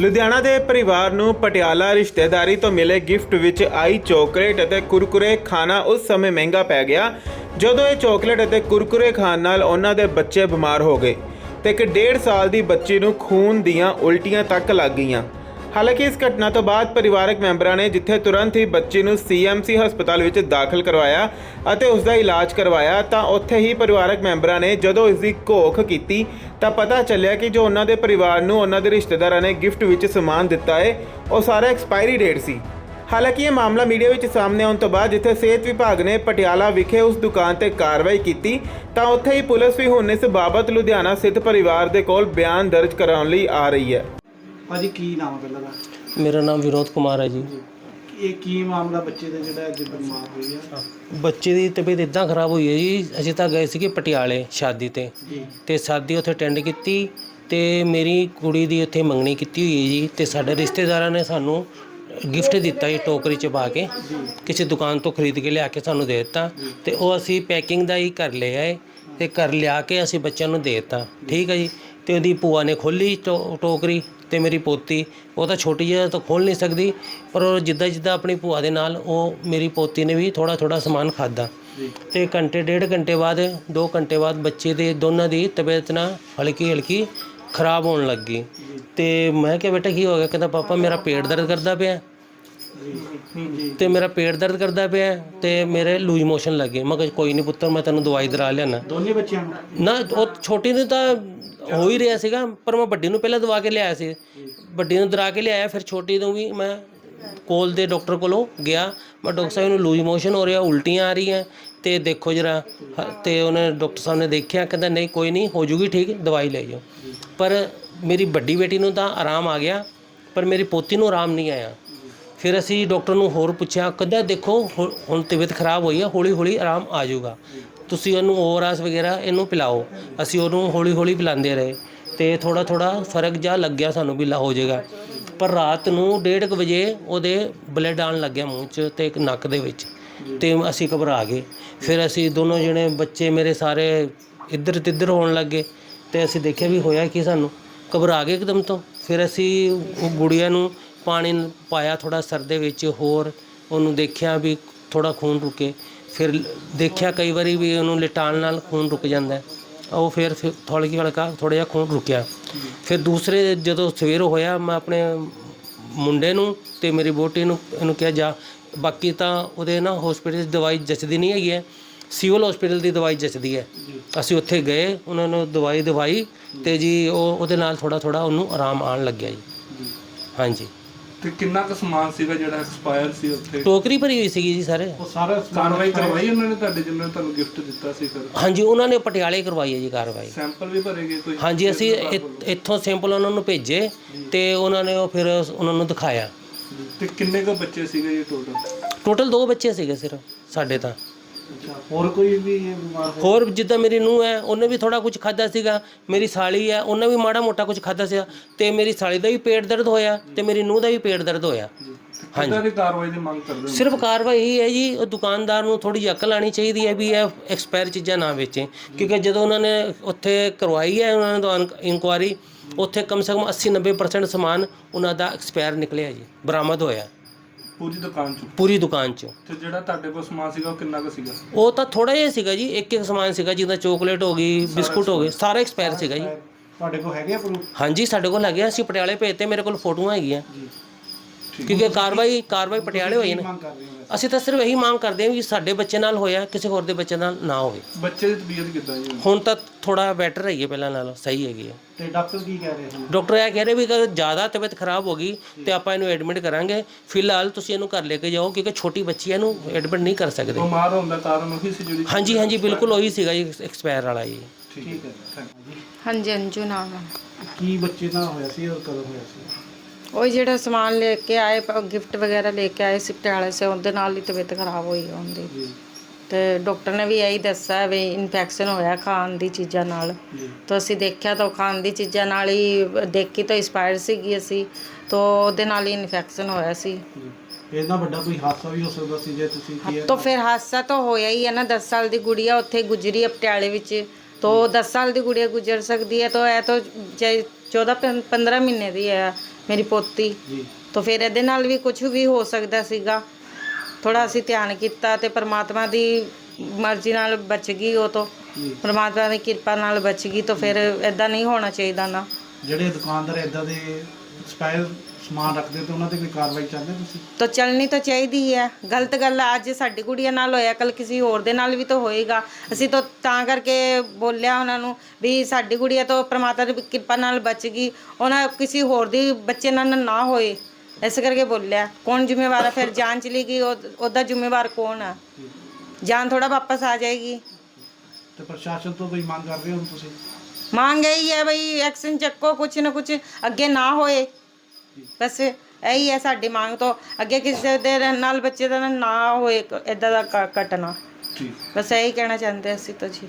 ਲੁਧਿਆਣਾ ਦੇ ਪਰਿਵਾਰ ਨੂੰ ਪਟਿਆਲਾ ਰਿਸ਼ਤੇਦਾਰੀ ਤੋਂ ਮਿਲੇ ਗਿਫਟ ਵਿੱਚ ਆਈ ਚੋਕਲੇਟ ਅਤੇ ਕੁਰਕੁਰੇ ਖਾਣਾ ਉਸ ਸਮੇਂ ਮਹਿੰਗਾ ਪੈ ਗਿਆ, ਜਦੋਂ ਇਹ ਚੋਕਲੇਟ ਅਤੇ ਕੁਰਕੁਰੇ ਖਾਣ ਨਾਲ ਉਹਨਾਂ ਦੇ ਬੱਚੇ ਬਿਮਾਰ ਹੋ ਗਏ ਤੇ ਇੱਕ ਡੇਢ ਸਾਲ ਦੀ ਬੱਚੀ ਨੂੰ ਖੂਨ ਦੀਆਂ ਉਲਟੀਆਂ ਤੱਕ ਲੱਗ ਗਈਆਂ। ਹਾਲਾਂਕਿ ਇਸ ਘਟਨਾ ਤੋਂ ਬਾਅਦ ਪਰਿਵਾਰਕ ਮੈਂਬਰਾਂ ਨੇ ਜਿੱਥੇ ਤੁਰੰਤ ਹੀ ਬੱਚੀ ਨੂੰ ਸੀਐਮਸੀ ਹਸਪਤਾਲ ਵਿੱਚ ਦਾਖਲ ਕਰਵਾਇਆ ਅਤੇ ਉਸ ਦਾ ਇਲਾਜ ਕਰਵਾਇਆ, ਤਾਂ ਉੱਥੇ ਹੀ ਪਰਿਵਾਰਕ ਮੈਂਬਰਾਂ ਨੇ ਜਦੋਂ ਇਸ ਦੀ ਘੋਖ ਕੀਤੀ, ਤਾਂ ਪਤਾ ਚੱਲਿਆ ਕਿ ਜੋ ਉਹਨਾਂ ਦੇ ਪਰਿਵਾਰ ਨੂੰ ਉਹਨਾਂ ਦੇ ਰਿਸ਼ਤੇਦਾਰਾਂ ਨੇ ਗਿਫਟ ਵਿੱਚ ਸਮਾਨ ਦਿੱਤਾ ਹੈ ਉਹ ਸਾਰਾ ਐਕਸਪਾਇਰੀ ਡੇਟ ਸੀ। ਹਾਲਾਂਕਿ ਇਹ ਮਾਮਲਾ ਮੀਡੀਆ ਵਿੱਚ ਸਾਹਮਣੇ ਆਉਣ ਤੋਂ ਬਾਅਦ ਜਿੱਥੇ ਸਿਹਤ ਵਿਭਾਗ ਨੇ ਪਟਿਆਲਾ ਵਿਖੇ ਉਸ ਦੁਕਾਨ ਤੇ ਕਾਰਵਾਈ ਕੀਤੀ, ਤਾਂ ਉੱਥੇ ਹੀ ਪੁਲਿਸ ਵੀ ਹੁਣ ਇਸ ਬਾਬਤ ਲੁਧਿਆਣਾ ਸਥਿਤ ਪਰਿਵਾਰ ਦੇ ਕੋਲ ਬਿਆਨ ਦਰਜ ਕਰਾਉਣ ਲਈ ਆ ਰਹੀ ਹੈ। ਭਾਜੀ ਕੀ ਨਾਮ ਹੈ ਪਹਿਲਾਂ ਦਾ? ਮੇਰਾ ਨਾਮ ਵਿਨੋਦ ਕੁਮਾਰ ਹੈ ਜੀ। ਇਹ ਕੀ ਮਾਮਲਾ ਬੱਚੇ ਦਾ ਜਿਹੜਾ ਅੱਜ ਬਿਮਾਰ ਹੋਈ ਆ? ਬੱਚੇ ਦੀ ਤਬੀਅਤ ਇਦਾਂ ਖਰਾਬ ਹੋਈ ਹੈ ਜੀ ਅਸੀਂ ਤਾਂ ਗਏ ਸੀਗੇ ਪਟਿਆਲੇ ਸ਼ਾਦੀ ਤੇ। ਜੀ। ਤੇ ਸ਼ਾਦੀ ਉੱਥੇ ਅਟੈਂਡ ਕੀਤੀ ਤੇ ਮੇਰੀ ਕੁੜੀ ਦੀ ਉੱਥੇ ਮੰਗਣੀ ਕੀਤੀ ਹੋਈ ਹੈ ਜੀ ਤੇ ਸਾਡੇ ਰਿਸ਼ਤੇਦਾਰਾਂ ਨੇ ਸਾਨੂੰ ਗਿਫਟ ਦਿੱਤਾ ਜੀ ਟੋਕਰੀ ਚ ਪਾ ਕੇ। ਕਿਸੇ ਦੁਕਾਨ ਤੋਂ ਖਰੀਦ ਕੇ ਲਿਆ ਕੇ ਸਾਨੂੰ ਦੇ ਦਿੱਤਾ ਤੇ ਉਹ ਅਸੀਂ ਪੈਕਿੰਗ ਦਾ ਹੀ ਕਰ ਲਿਆ ਹੈ ਤੇ ਘਰ ਲਿਆ ਕੇ ਅਸੀਂ ਬੱਚਿਆਂ ਨੂੰ ਦੇ ਦਿੱਤਾ। ਠੀਕ ਹੈ ਜੀ? ਤੇ ਉਹਦੀ ਭੂਆ ਨੇ ਖੋਲੀ ਟੋਕਰੀ ਤੇ ਮੇਰੀ ਪੋਤੀ ਉਹ ਤਾਂ ਛੋਟੀ ਜਿਹੀ ਤਾਂ ਖੋਲ ਨਹੀਂ ਸਕਦੀ। ਪਰ ਉਹ ਜਿੱਦਾਂ ਜਿੱਦਾਂ ਆਪਣੀ ਭੂਆ ਦੇ ਨਾਲ ਉਹ ਮੇਰੀ ਪੋਤੀ ਨੇ ਵੀ ਥੋੜਾ ਥੋੜਾ ਸਮਾਨ ਖਾਦਾ ਤੇ ਘੰਟੇ ਡੇਢ ਘੰਟੇ ਬਾਅਦ 2 ਘੰਟੇ ਬਾਅਦ ਬੱਚੇ ਦੇ ਦੋਨਾਂ ਦੀ ਤਬੀਅਤ ਨਾ ਹਲਕੀ ਹਲਕੀ ਖਰਾਬ ਹੋਣ ਲੱਗ ਤੇ ਮੈਂ ਕਿਹਾ ਬੇਟਾ ਕੀ ਹੋ ਗਿਆ? ਕਹਿੰਦਾ ਪਾਪਾ ਮੇਰਾ ਪੇਟ ਦਰਦ ਕਰਦਾ ਪਿਆ। ਤੇ ਮੇਰਾ ਪੇਟ ਦਰਦ ਕਰਦਾ ਪਿਆ ਤੇ ਮੇਰੇ ਲੂਜ ਮੋਸ਼ਨ ਲੱਗੇ। ਮੈਂ ਕਿਹਾ ਕੋਈ ਨਹੀਂ ਪੁੱਤਰ ਮੈਂ ਤੈਨੂੰ ਦਵਾਈ ਦਰਾ ਲਿਆਣਾ ਦੋਨੇ ਬੱਚਿਆਂ ਨੂੰ? ਨਾ ਉਹ ਛੋਟੀ ਨੂੰ ਤਾਂ ਹੋ ਹੀ ਰਿਹਾ ਸੀਗਾ ਪਰ ਮੈਂ ਵੱਡੀ ਨੂੰ ਪਹਿਲਾਂ ਦਵਾ ਕੇ ਲਿਆਇਆ ਸੀ। ਵੱਡੀ ਨੂੰ ਦਰਾ ਕੇ ਲਿਆਇਆ ਫਿਰ ਛੋਟੀ ਨੂੰ ਵੀ ਮੈਂ ਕੋਲ ਦੇ ਡਾਕਟਰ ਕੋਲੋਂ ਗਿਆ। ਮੈਂ ਡਾਕਟਰ ਸਾਹਿਬ ਨੂੰ ਲੂਜ ਮੋਸ਼ਨ ਹੋ ਰਿਹਾ ਉਲਟੀਆਂ ਆ ਰਹੀਆਂ। ਤੇ ਦੇਖੋ ਜਰਾ ਤੇ ਉਹਨੇ ਡਾਕਟਰ ਸਾਹਿਬ ਨੇ ਦੇਖਿਆ ਕਹਿੰਦਾ ਨਹੀਂ ਕੋਈ ਨਹੀਂ ਹੋ ਜੂਗੀ ਠੀਕ ਦਵਾਈ ਲੈ ਜਾਓ। ਪਰ ਮੇਰੀ ਵੱਡੀ ਬੇਟੀ ਨੂੰ ਤਾਂ ਆਰਾਮ ਆ ਗਿਆ ਪਰ ਮੇਰੀ ਪੋਤੀ ਨੂੰ ਆਰਾਮ ਨਹੀਂ ਆਇਆ। ਫਿਰ ਅਸੀਂ ਡਾਕਟਰ ਨੂੰ ਹੋਰ ਪੁੱਛਿਆ, ਕਹਿੰਦਾ ਦੇਖੋ, ਹੁ- ਹੁਣ ਤਬੀਅਤ ਖਰਾਬ ਹੋਈ ਹੈ ਹੌਲੀ ਹੌਲੀ ਆਰਾਮ ਆ ਜਾਊਗਾ। ਤੁਸੀਂ ਉਹਨੂੰ ਓਵਰਆਸ ਵਗੈਰਾ ਇਹਨੂੰ ਪਿਲਾਓ। ਅਸੀਂ ਉਹਨੂੰ ਹੌਲੀ ਹੌਲੀ ਪਿਲਾਉਂਦੇ ਰਹੇ। ਤੇ ਥੋੜਾ ਥੋੜਾ ਫ਼ਰਕ ਜਾ ਲੱਗਿਆ ਸਾਨੂੰ ਵੀ ਲਾ ਹੋ ਜਾਏਗਾ। ਪਰ ਰਾਤ ਨੂੰ 1:30 ਵਜੇ ਉਹਦੇ ਬਲੱਡ ਆਉਣ ਲੱਗਿਆ ਮੂੰਹ 'ਚ ਤੇ ਇੱਕ ਨੱਕ ਦੇ ਵਿੱਚ। ਤੇ ਅਸੀਂ ਘਬਰਾ ਗਏ। ਫਿਰ ਅਸੀਂ ਦੋਨੋਂ ਜਣੇ, ਬੱਚੇ ਮੇਰੇ ਸਾਰੇ ਇੱਧਰ ਤਿੱਧਰ ਹੋਣ ਲੱਗੇ ਤੇ ਅਸੀਂ ਦੇਖਿਆ ਵੀ ਹੋਇਆ ਕੀ ਸਾਨੂੰ। ਘਬਰਾ ਗਏ ਇੱਕਦਮ ਤੋਂ। ਫਿਰ ਅਸੀਂ ਉਹ ਗੁੜੀਆ ਨੂੰ ਪਾਣੀ ਪਾਇਆ ਥੋੜਾ ਸਰ ਦੇ ਵਿੱਚ ਹੋਰ ਉਹਨੂੰ ਦੇਖਿਆ ਵੀ ਥੋੜਾ ਖੂਨ ਰੁਕੇ। ਫਿਰ ਦੇਖਿਆ ਕਈ ਵਾਰੀ ਵੀ ਉਹਨੂੰ ਲਿਟਾਣ ਨਾਲ ਖੂਨ ਰੁਕ ਜਾਂਦਾ। ਉਹ ਫਿਰ ਥੋੜੀ ਹਲਕਾ ਥੋੜਾ ਜਿਹਾ ਖੂਨ ਰੁਕਿਆ। ਫਿਰ ਦੂਸਰੇ ਜਦੋਂ ਸਵੇਰ ਹੋਇਆ ਮੈਂ ਆਪਣੇ ਮੁੰਡੇ ਨੂੰ ਤੇ ਮੇਰੀ ਬੋਟੀ ਨੂੰ ਇਹਨੂੰ ਕਿਹਾ ਜਾ। ਬਾਕੀ ਤਾਂ ਉਹਦੇ ਨਾ ਹਸਪੀਟਲ 'ਚ ਦਵਾਈ ਜਚਦੀ ਨਹੀਂ ਹੈਗੀ ਹੈ। ਸਿਵਲ ਹਸਪੀਟਲ ਦੀ ਦਵਾਈ ਜਚਦੀ ਹੈ। ਅਸੀਂ ਉੱਥੇ ਗਏ ਉਹਨਾਂ ਨੂੰ ਦਵਾਈ ਦਵਾਈ ਤੇ ਜੀ ਉਹ ਉਹਦੇ ਨਾਲ ਥੋੜਾ ਥੋੜਾ ਉਹਨੂੰ ਆਰਾਮ ਆਉਣ ਲੱਗਿਆ ਜੀ। ਹਾਂਜੀ। ਤੇ ਕਿੰਨਾ ਕੁ ਸਮਾਨ ਸੀਗਾ ਜਿਹੜਾ ਐਕਸਪਾਇਰ ਸੀ ਉੱਥੇ? ਟੋਕਰੀ ਭਰੀ ਹੋਈ ਸੀਗੀ ਜੀ ਸਾਰੇ। ਉਹ ਸਾਰਾ ਕਾਰਵਾਈ ਕਰਵਾਈ ਉਹਨਾਂ ਨੇ ਤੁਹਾਡੇ ਜਿੰਨਾਂ ਨੇ ਤੁਹਾਨੂੰ ਗਿਫਟ ਦਿੱਤਾ ਸੀ ਫਿਰ? ਹਾਂਜੀ ਉਹਨਾਂ ਨੇ ਪਟਿਆਲੇ ਕਰਵਾਈ ਹੈ ਜੀ ਕਾਰਵਾਈ। ਸੈਂਪਲ ਵੀ ਭਰੇ ਗਏ ਕੋਈ? ਹਾਂਜੀ ਅਸੀਂ ਇੱਥੋਂ ਸੈਂਪਲ ਉਹਨਾਂ ਨੂੰ ਭੇਜੇ ਤੇ ਉਹਨਾਂ ਨੇ ਉਹ ਫਿਰ ਉਹਨਾਂ ਨੂੰ ਦਿਖਾਇਆ। ਤੇ ਕਿੰਨੇ ਕੁ ਬੱਚੇ ਸੀਗੇ ਜੀ ਟੋਟਲ ਟੋਟਲ ਦੋ ਬੱਚੇ ਸੀਗੇ ਸਿਰਫ ਸਾਡੇ ਤਾਂ। ਹੋਰ ਕੋਈ ਵੀ ਇਹ ਬਿਮਾਰ ਹੋ ਹੋਰ ਜਿੱਦਾਂ ਮੇਰੀ ਨੂੰਹ ਹੈ ਉਹਨੇ ਵੀ ਥੋੜਾ ਕੁਝ ਖਾਦਾ ਸੀਗਾ ਮੇਰੀ ਸਾਲੀ ਹੈ ਉਹਨੇ ਵੀ ਮਾੜਾ ਮੋਟਾ ਕੁਝ ਖਾਦਾ ਸੀਗਾ ਤੇ ਮੇਰੀ ਸਾਲੀ ਦਾ ਵੀ ਪੇਟ ਦਰਦ ਹੋਇਆ ਤੇ ਮੇਰੀ ਨੂੰਹ ਦਾ ਵੀ ਪੇਟ ਦਰਦ ਹੋਇਆ। ਕਿੱਦਾਂ ਦੀ ਕਾਰਵਾਈ ਦੀ ਮੰਗ ਕਰਦੇ ਹੋ? ਸਿਰਫ ਕਾਰਵਾਈ ਇਹ ਹੈ ਜੀ ਉਹ ਦੁਕਾਨਦਾਰ ਨੂੰ ਥੋੜੀ ਜਿਹੀ ਅਕਲ ਆਣੀ ਚਾਹੀਦੀ ਹੈ ਵੀ ਇਹ ਐਕਸਪਾਇਰ ਚੀਜ਼ਾਂ ਨਾ ਵੇਚੇ ਕਿਉਂਕਿ ਜਦੋਂ ਉਹਨਾਂ ਨੇ ਉੱਥੇ ਕਰਵਾਈ ਹੈ ਉਹਨਾਂ ਨੇ ਇਨਕੁਆਰੀ ਉੱਥੇ ਕਮ ਸੇ ਕਮ 80 90% ਸਮਾਨ ਉਹਨਾਂ ਦਾ ਐਕਸਪਾਇਰ ਨਿਕਲਿਆ ਜੀ ਬਰਾਮਦ ਹੋਇਆ। ਪੂਰੀ ਦੁਕਾਨ ਚ? ਪੂਰੀ ਦੁਕਾਨ 'ਚ। ਤੇ ਜਿਹੜਾ ਤੁਹਾਡੇ ਕੋਲ ਸਮਾਨ ਸੀਗਾ ਉਹ ਕਿੰਨਾ ਕੁ ਸੀਗਾ? ਉਹ ਤਾਂ ਥੋੜਾ ਜਿਹਾ ਸੀਗਾ ਜੀ ਇੱਕ ਇੱਕ ਸਮਾਨ ਸੀਗਾ ਜਿੱਦਾਂ ਚੋਕਲੇਟ ਹੋ ਗਈ ਬਿਸਕੁਟ ਹੋ ਗਏ ਸਾਰਾ ਐਕਸਪਾਇਰ ਸੀਗਾ ਜੀ। ਤੁਹਾਡੇ ਕੋਲ ਹੈਗੇ ਪ੍ਰੂਫ ਹਾਂਜੀ ਸਾਡੇ ਕੋਲ ਹੈਗੇ ਆ, ਅਸੀਂ ਪਟਿਆਲੇ ਭੇਜਤੇ ਮੇਰੇ ਕੋਲ ਫੋਟੋਆਂ ਹੈਗੀਆਂ। ਜੀ। ਕਿਉਂਕਿ ਕਾਰਵਾਈ ਕਾਰਵਾਈ ਪਟਿਆਲੇ ਹੋਈ ਨੇ? ਅਸੀਂ ਤਾਂ ਸਿਰਫ ਇਹੀ ਮੰਗ ਕਰਦੇ ਹਾਂ ਵੀ ਸਾਡੇ ਬੱਚੇ ਨਾਲ ਹੋਇਆ ਕਿਸੇ ਹੋਰ ਦੇ ਬੱਚੇ ਨਾਲ ਨਾ ਹੋਵੇ। ਬੱਚੇ ਦੀ ਤਬੀਅਤ ਕਿੱਦਾਂ ਜੀ? ਹੁਣ ਤਾਂ ਥੋੜਾ ਬੈਟਰ ਹੈ ਪਹਿਲਾਂ ਨਾਲੋਂ ਸਹੀ ਹੈਗੀ ਹੈ। ਤੇ ਡਾਕਟਰ ਕੀ ਕਹਿ ਰਹੇ ਹਨ? ਡਾਕਟਰ ਇਹ ਕਹਿ ਰਹੇ ਵੀ ਅਗਰ ਜ਼ਿਆਦਾ ਤਬੀਅਤ ਖਰਾਬ ਹੋ ਗਈ ਤੇ ਆਪਾਂ ਇਹਨੂੰ ਐਡਮਿਟ ਕਰਾਂਗੇ। ਫਿਲਹਾਲ ਤੁਸੀਂ ਇਹਨੂੰ ਘਰ ਲੈ ਕੇ ਜਾਓ ਕਿਉਂਕਿ ਛੋਟੀ ਬੱਚੀ ਇਹਨੂੰ ਐਡਮਿਟ ਨਹੀਂ ਕਰ ਸਕਦੇ। ਬਿਮਾਰ ਹੋਣ ਦਾ ਕਾਰਨ ਉਹੀ ਸੀ ਜਿਹੜੀ ਹਾਂਜੀ ਹਾਂਜੀ ਬਿਲਕੁਲ ਉਹੀ ਸੀਗਾ ਜੀ ਐਕਸਪਾਇਰ ਵਾਲਾ ਜੀ। ਠੀਕ ਹੈ ਥੈਂਕ ਯੂ ਹਾਂਜੀ ਅੰਜੂ ਨਾਮ ਹੈ। ਕੀ ਬੱਚੇ ਨਾਲ ਹੋਇਆ ਸੀ ਔਰ ਕਦੋਂ ਹੋਇਆ ਸੀ? ਉਹ ਜਿਹੜਾ ਸਮਾਨ ਲੈ ਕੇ ਆਏ ਗਿਫਟ ਵਗੈਰਾ ਲੈ ਕੇ ਆਏ ਸੀ ਪਟਿਆਲੇ ਸੇ ਉਹਦੇ ਨਾਲ ਹੀ ਤਬੀਅਤ ਖਰਾਬ ਹੋਈ ਉਹਦੀ। ਤੇ ਡਾਕਟਰ ਨੇ ਵੀ ਇਹੀ ਦੱਸਿਆ ਵੀ ਇਨਫੈਕਸ਼ਨ ਹੋਇਆ ਖਾਣ ਦੀ ਚੀਜ਼ਾਂ ਨਾਲ। ਤਾਂ ਅਸੀਂ ਦੇਖਿਆ ਤਾਂ ਖਾਣ ਦੀ ਚੀਜ਼ਾਂ ਨਾਲ ਹੀ ਦੇਖੀ ਤਾਂ ਇੰਸਪਾਇਰ ਸੀਗੀ ਅਸੀਂ ਤਾਂ ਉਹਦੇ ਨਾਲ ਹੀ ਇਨਫੈਕਸ਼ਨ ਹੋਇਆ ਸੀ। ਇਹਦਾ ਵੱਡਾ ਕੋਈ ਹਾਦਸਾ ਵੀ ਹੋ ਸਕਦਾ ਸੀ ਜੇ ਤੁਸੀਂ ਕੀ ਤਾਂ ਫਿਰ ਹਾਦਸਾ ਤਾਂ ਹੋਇਆ ਹੀ ਹੈ ਨਾ 10 ਸਾਲ ਦੀ ਗੁੜੀਆ ਉੱਥੇ ਗੁਜਰੀ ਪਟਿਆਲੇ ਵਿੱਚ। तो 10 साल ਦੀ ਗੁੜੀਆ ਗੁਜ਼ਰ ਸਕਦੀ ਹੈ ਤਾਂ ਇਹ ਤਾਂ 14 15 ਮਹੀਨੇ ਦੀ ਹੈ ਮੇਰੀ ਪੋਤੀ ਜੀ ਤਾਂ ਫਿਰ ਇਹਦੇ ਨਾਲ ਵੀ ਕੁਝ ਵੀ ਹੋ ਸਕਦਾ ਸੀਗਾ ਥੋੜਾ ਅਸੀਂ ਧਿਆਨ ਕੀਤਾ ਤੇ ਪ੍ਰਮਾਤਮਾ ਦੀ ਮਰਜ਼ੀ ਨਾਲ ਬਚ ਗਈ ਉਹ ਤੋਂ ਜੀ ਪ੍ਰਮਾਤਮਾ ਦੀ ਕਿਰਪਾ ਨਾਲ ਬਚ ਗਈ ਤਾਂ ਫਿਰ ਇਦਾਂ ਨਹੀਂ ਹੋਣਾ ਚਾਹੀਦਾ ਨਾ ਜਿਹੜੇ ਦੁਕਾਨਦਾਰ ਇਦਾਂ ਦੇ ਐਕਸਪਾਇਰ ਸਮਾਨ ਰੱਖਦੇ ਤੇ ਉਹਨਾਂ ਤੇ ਕੋਈ ਕਾਰਵਾਈ ਚਾਹੁੰਦੇ ਤੁਸੀਂ? ਤਾਂ ਚੱਲਣੀ ਤਾਂ ਚਾਹੀਦੀ ਹੀ ਗਲਤ ਗੱਲ ਆ, ਅੱਜ ਸਾਡੀ ਕੁੜੀਆਂ ਨਾਲ ਹੋਇਆ ਕੱਲ ਕਿਸੇ ਹੋਰ ਦੇ ਨਾਲ ਵੀ ਤਾਂ ਹੋਏਗਾ। ਅਸੀਂ ਤਾਂ ਤਾਂ ਕਰਕੇ ਬੋਲਿਆ ਉਹਨਾਂ ਨੂੰ ਵੀ ਸਾਡੀ ਕੁੜੀਆ ਤਾਂ ਪ੍ਰਮਾਤਮਾ ਦੀ ਕਿਰਪਾ ਨਾਲ ਬਚ ਗਈ। ਉਹਨਾਂ ਕਿਸੇ ਹੋਰ ਦੀ ਬੱਚੇ ਨਾਲ ਨਾ ਹੋਏ। ਇਸ ਕਰਕੇ ਬੋਲਿਆ। ਕੌਣ ਜ਼ਿੰਮੇਵਾਰ ਹੈ ਫਿਰ ਜਾਨ ਚਲੀ ਗਈ। ਉਹ- ਉਹਦਾ ਜ਼ਿੰਮੇਵਾਰ ਕੌਣ ਆ? ਜਾਨ ਥੋੜਾ ਵਾਪਸ ਆ ਜਾਏਗੀ। ਤੇ ਪ੍ਰਸ਼ਾਸਨ ਤੋਂ ਕੋਈ ਮੰਗ ਕਰਦੇ ਹੋ ਤੁਸੀਂ? ਮੰਗ ਇਹੀ ਹੈ ਬਈ ਐਕਸ਼ਨ ਚੱਕੋ ਕੁਛ ਨਾ ਕੁਛ ਅੱਗੇ ਨਾ ਹੋਏ ਬਸ ਇਹੀ ਹੈ ਸਾਡੀ ਮੰਗ ਤੋਂ ਅੱਗੇ ਕਿਸੇ ਦੇ ਨਾਲ ਬੱਚੇ ਦਾ ਨਾ ਹੋਏ ਇਦਾਂ ਦਾ ਘਟਨਾ ਠੀਕ ਬਸ ਇਹੀ ਕਹਿਣਾ ਚਾਹੁੰਦੇ ਅਸੀਂ ਤਾਂ ਜੀ